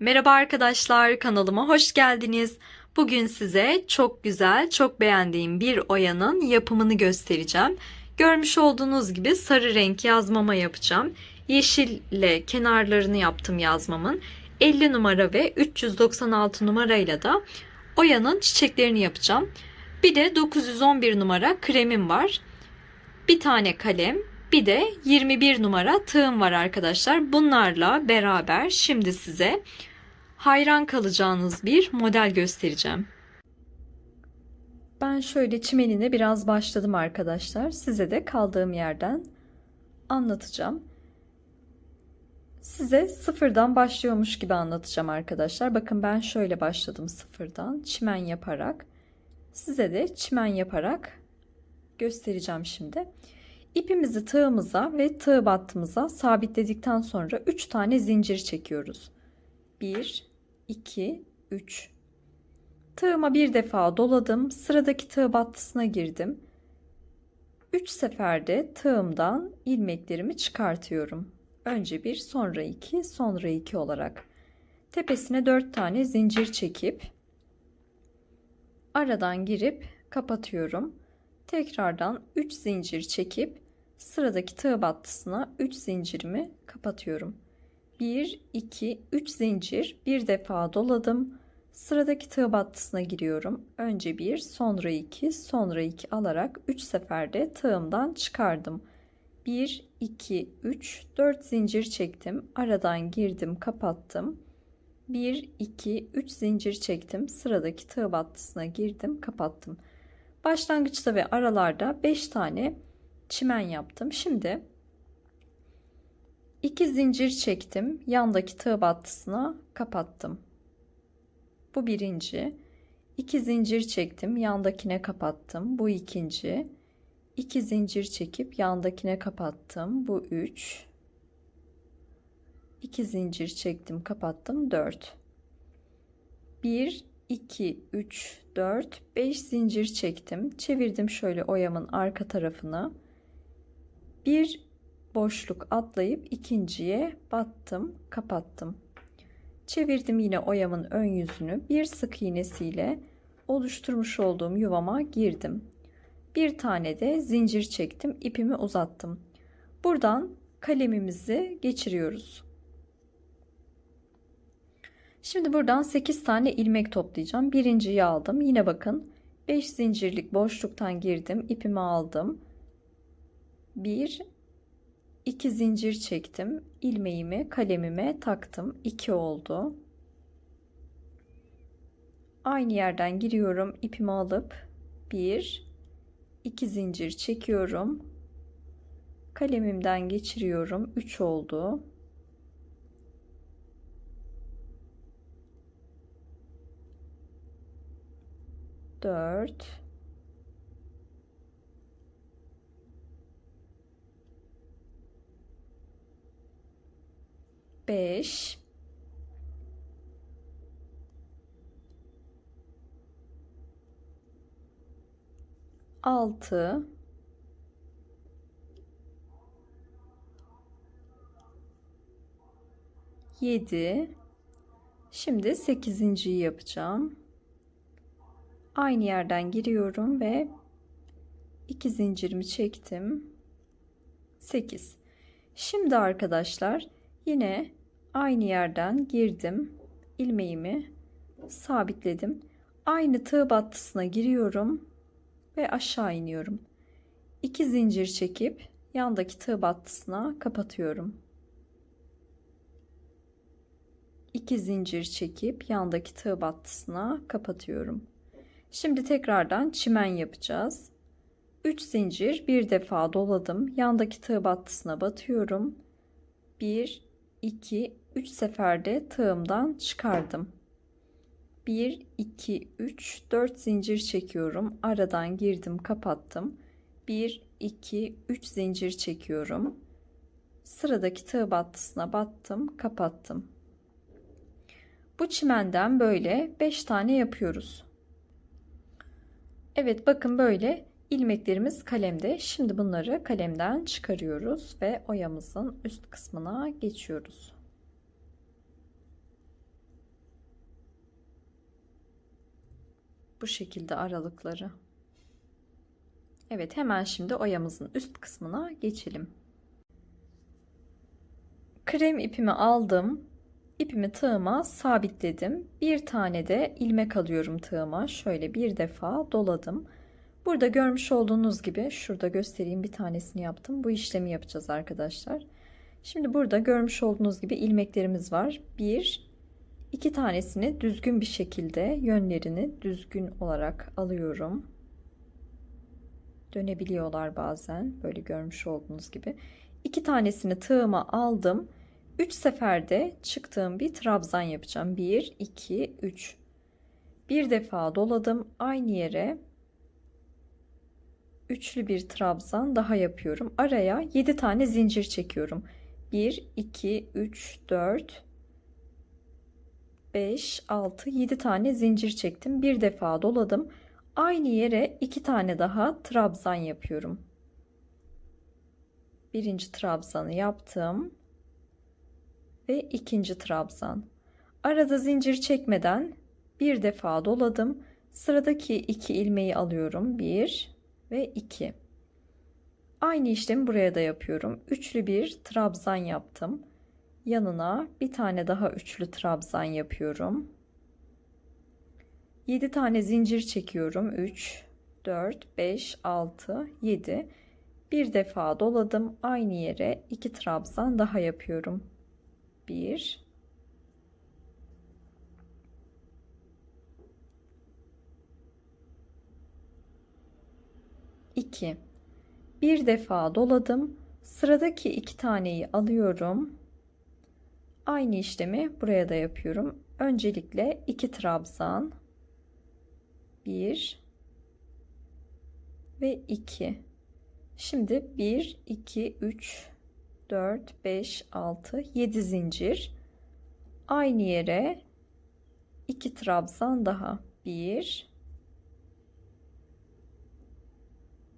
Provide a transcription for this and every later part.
Merhaba arkadaşlar, kanalıma hoş geldiniz. Bugün size çok güzel, çok beğendiğim bir oyanın yapımını göstereceğim. Görmüş olduğunuz gibi sarı renk yazmama yapacağım. Yeşille kenarlarını yaptım yazmamın. 50 numara ve 396 numarayla da oyanın çiçeklerini yapacağım. Bir de 911 numara kremim var. Bir tane kalem, bir de 21 numara tığım var arkadaşlar. Bunlarla beraber şimdi size hayran kalacağınız bir model göstereceğim. Ben şöyle çimenine biraz başladım arkadaşlar. Size de kaldığım yerden anlatacağım. Size sıfırdan başlıyormuş gibi anlatacağım arkadaşlar. Bakın ben şöyle başladım sıfırdan çimen yaparak. Size de çimen yaparak göstereceğim şimdi. İpimizi tığımıza ve tığ battımıza sabitledikten sonra 3 tane zincir çekiyoruz. 1 2 3 Tığıma bir defa doladım. Sıradaki tığ battısına girdim. 3 seferde tığımdan ilmeklerimi çıkartıyorum. Önce bir, sonra iki, sonra iki olarak. Tepesine 4 tane zincir çekip aradan girip kapatıyorum. Tekrardan 3 zincir çekip sıradaki tığ battısına 3 zincirimi kapatıyorum. 1 2 3 zincir bir defa doladım. Sıradaki tığ battısına giriyorum. Önce 1, sonra 2, sonra 2 alarak 3 seferde tığımdan çıkardım. 1 2 3 4 zincir çektim. Aradan girdim, kapattım. 1 2 3 zincir çektim. Sıradaki tığ battısına girdim, kapattım. Başlangıçta ve aralarda 5 tane çimen yaptım. Şimdi 2 zincir çektim. Yandaki tığ battısına kapattım. Bu birinci. 2 zincir çektim. Yandakine kapattım. Bu ikinci. 2 zincir çekip yandakine kapattım. Bu 3. 2 zincir çektim, kapattım. 4. 1 2 3 4 5 zincir çektim. Çevirdim şöyle oyamın arka tarafını. Bir boşluk atlayıp ikinciye battım, kapattım. Çevirdim yine oyamın ön yüzünü. Bir sık iğnesiyle oluşturmuş olduğum yuvama girdim. Bir tane de zincir çektim, ipimi uzattım. Buradan kalemimizi geçiriyoruz. Şimdi buradan 8 tane ilmek toplayacağım. Birinciyi aldım. Yine bakın 5 zincirlik boşluktan girdim. ipimi aldım. 1 2 zincir çektim. ilmeğimi kalemime taktım. 2 oldu. Aynı yerden giriyorum. ipimi alıp 1 2 zincir çekiyorum. Kalemimden geçiriyorum. 3 oldu. 4 5 6 7 Şimdi 8. yapacağım. Aynı yerden giriyorum ve iki zincirimi çektim. 8 şimdi arkadaşlar yine aynı yerden girdim ilmeğimi sabitledim aynı tığ battısına giriyorum ve aşağı iniyorum 2 zincir çekip yandaki tığ battısına kapatıyorum 2 zincir çekip yandaki tığ battısına kapatıyorum Şimdi tekrardan çimen yapacağız. 3 zincir bir defa doladım. Yandaki tığ battısına batıyorum. 1 2 3 seferde tığımdan çıkardım. 1 2 3 4 zincir çekiyorum. Aradan girdim, kapattım. 1 2 3 zincir çekiyorum. Sıradaki tığ battısına battım, kapattım. Bu çimenden böyle 5 tane yapıyoruz. Evet bakın böyle ilmeklerimiz kalemde. Şimdi bunları kalemden çıkarıyoruz ve oyamızın üst kısmına geçiyoruz. Bu şekilde aralıkları. Evet hemen şimdi oyamızın üst kısmına geçelim. Krem ipimi aldım. İpimi tığıma sabitledim. Bir tane de ilmek alıyorum tığıma. Şöyle bir defa doladım. Burada görmüş olduğunuz gibi şurada göstereyim bir tanesini yaptım. Bu işlemi yapacağız arkadaşlar. Şimdi burada görmüş olduğunuz gibi ilmeklerimiz var. Bir, iki tanesini düzgün bir şekilde yönlerini düzgün olarak alıyorum. Dönebiliyorlar bazen böyle görmüş olduğunuz gibi. İki tanesini tığıma aldım. 3 seferde çıktığım bir trabzan yapacağım. 1, 2, 3. Bir defa doladım. Aynı yere üçlü bir trabzan daha yapıyorum. Araya 7 tane zincir çekiyorum. 1, 2, 3, 4, 5, 6, 7 tane zincir çektim. Bir defa doladım. Aynı yere 2 tane daha trabzan yapıyorum. Birinci trabzanı yaptım ve ikinci trabzan. Arada zincir çekmeden bir defa doladım. Sıradaki iki ilmeği alıyorum. Bir ve iki. Aynı işlemi buraya da yapıyorum. Üçlü bir trabzan yaptım. Yanına bir tane daha üçlü trabzan yapıyorum. 7 tane zincir çekiyorum. 3, 4, 5, 6, 7. Bir defa doladım. Aynı yere 2 trabzan daha yapıyorum. 1 2 bir defa doladım. Sıradaki iki taneyi alıyorum. Aynı işlemi buraya da yapıyorum. Öncelikle iki trabzan. 1 ve 2 şimdi 1 2 3 4, 5, 6, 7 zincir. Aynı yere 2 trabzan daha. 1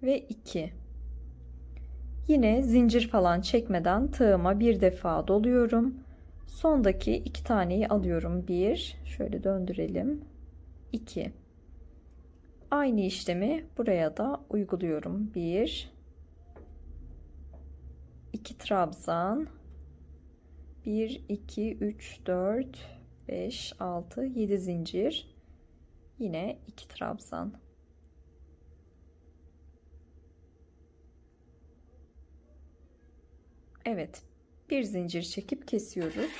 ve 2. Yine zincir falan çekmeden tığıma bir defa doluyorum. Sondaki iki taneyi alıyorum. 1 şöyle döndürelim. 2. Aynı işlemi buraya da uyguluyorum. 1 2 trabzan 1 2 3 4 5 6 7 zincir yine 2 trabzan Evet bir zincir çekip kesiyoruz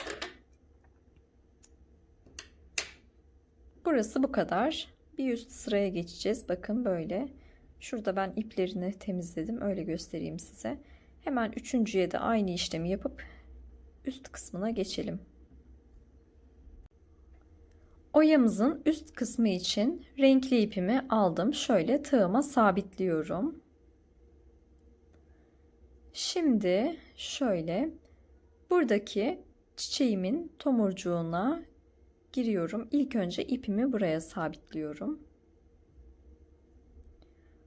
burası bu kadar bir üst sıraya geçeceğiz bakın böyle şurada ben iplerini temizledim öyle göstereyim size Hemen üçüncüye de aynı işlemi yapıp üst kısmına geçelim. Oyamızın üst kısmı için renkli ipimi aldım. Şöyle tığıma sabitliyorum. Şimdi şöyle buradaki çiçeğimin tomurcuğuna giriyorum. İlk önce ipimi buraya sabitliyorum.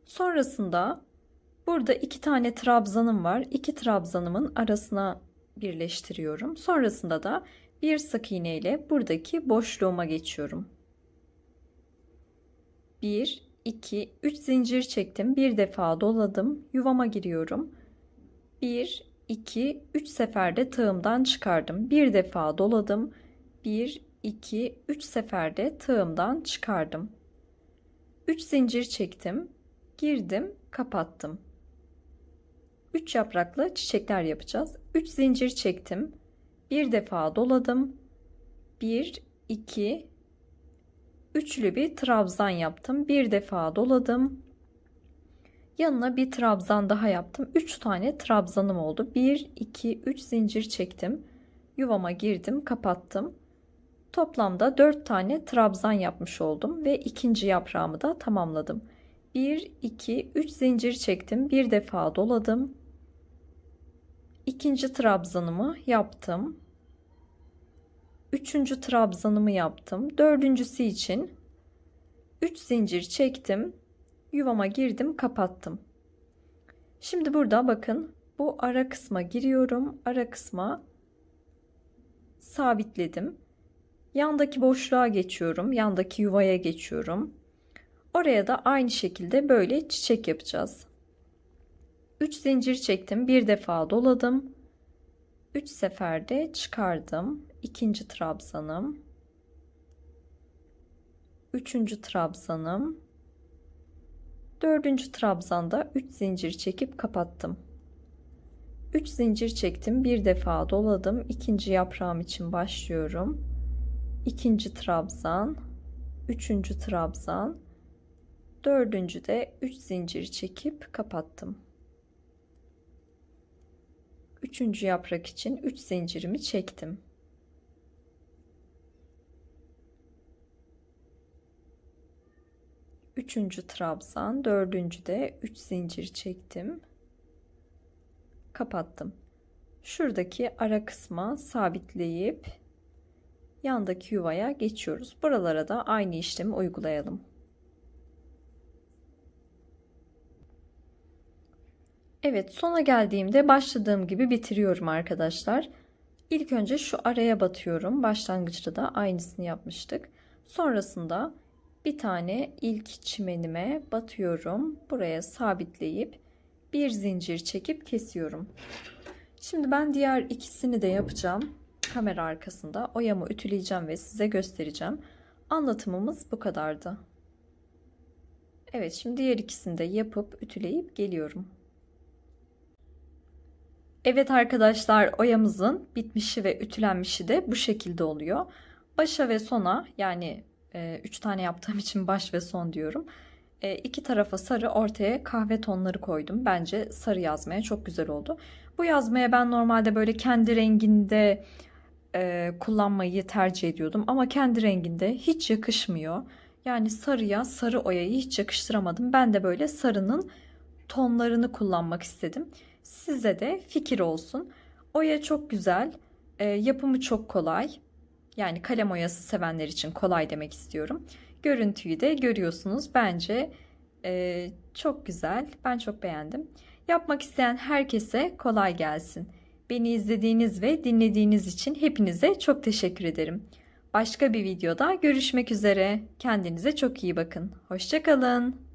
Sonrasında Burada iki tane trabzanım var. İki trabzanımın arasına birleştiriyorum. Sonrasında da bir sık iğne ile buradaki boşluğuma geçiyorum. 1 2 3 zincir çektim. Bir defa doladım. Yuvama giriyorum. 1 2 3 seferde tığımdan çıkardım. Bir defa doladım. 1 2 3 seferde tığımdan çıkardım. 3 zincir çektim. Girdim, kapattım. 3 yapraklı çiçekler yapacağız. 3 zincir çektim. Bir defa doladım. 1 2 üçlü bir trabzan yaptım. Bir defa doladım. Yanına bir trabzan daha yaptım. 3 tane trabzanım oldu. 1 2 3 zincir çektim. Yuvama girdim, kapattım. Toplamda 4 tane trabzan yapmış oldum ve ikinci yaprağımı da tamamladım. 1 2 3 zincir çektim. Bir defa doladım ikinci trabzanımı yaptım. Üçüncü trabzanımı yaptım. Dördüncüsü için 3 zincir çektim. Yuvama girdim, kapattım. Şimdi burada bakın bu ara kısma giriyorum. Ara kısma sabitledim. Yandaki boşluğa geçiyorum. Yandaki yuvaya geçiyorum. Oraya da aynı şekilde böyle çiçek yapacağız. 3 zincir çektim. Bir defa doladım. 3 seferde çıkardım. İkinci trabzanım. Üçüncü trabzanım. Dördüncü trabzanda 3 zincir çekip kapattım. 3 zincir çektim. Bir defa doladım. İkinci yaprağım için başlıyorum. İkinci trabzan. Üçüncü trabzan. Dördüncü de 3 zincir çekip kapattım. Üçüncü yaprak için 3 zincirimi çektim. Üçüncü trabzan, dördüncü de 3 zincir çektim. Kapattım. Şuradaki ara kısma sabitleyip yandaki yuvaya geçiyoruz. Buralara da aynı işlemi uygulayalım. Evet sona geldiğimde başladığım gibi bitiriyorum arkadaşlar. İlk önce şu araya batıyorum. Başlangıçta da aynısını yapmıştık. Sonrasında bir tane ilk çimenime batıyorum. Buraya sabitleyip bir zincir çekip kesiyorum. Şimdi ben diğer ikisini de yapacağım. Kamera arkasında oyamı ütüleyeceğim ve size göstereceğim. Anlatımımız bu kadardı. Evet şimdi diğer ikisini de yapıp ütüleyip geliyorum. Evet arkadaşlar oyamızın bitmişi ve ütülenmişi de bu şekilde oluyor. Başa ve sona yani 3 e, tane yaptığım için baş ve son diyorum. E, iki tarafa sarı ortaya kahve tonları koydum. Bence sarı yazmaya çok güzel oldu. Bu yazmaya ben normalde böyle kendi renginde e, kullanmayı tercih ediyordum. Ama kendi renginde hiç yakışmıyor. Yani sarıya sarı oyayı hiç yakıştıramadım. Ben de böyle sarının tonlarını kullanmak istedim. Size de fikir olsun. Oya çok güzel. E, yapımı çok kolay. Yani kalem oyası sevenler için kolay demek istiyorum. Görüntüyü de görüyorsunuz. Bence e, çok güzel. Ben çok beğendim. Yapmak isteyen herkese kolay gelsin. Beni izlediğiniz ve dinlediğiniz için hepinize çok teşekkür ederim. Başka bir videoda görüşmek üzere. Kendinize çok iyi bakın. Hoşçakalın.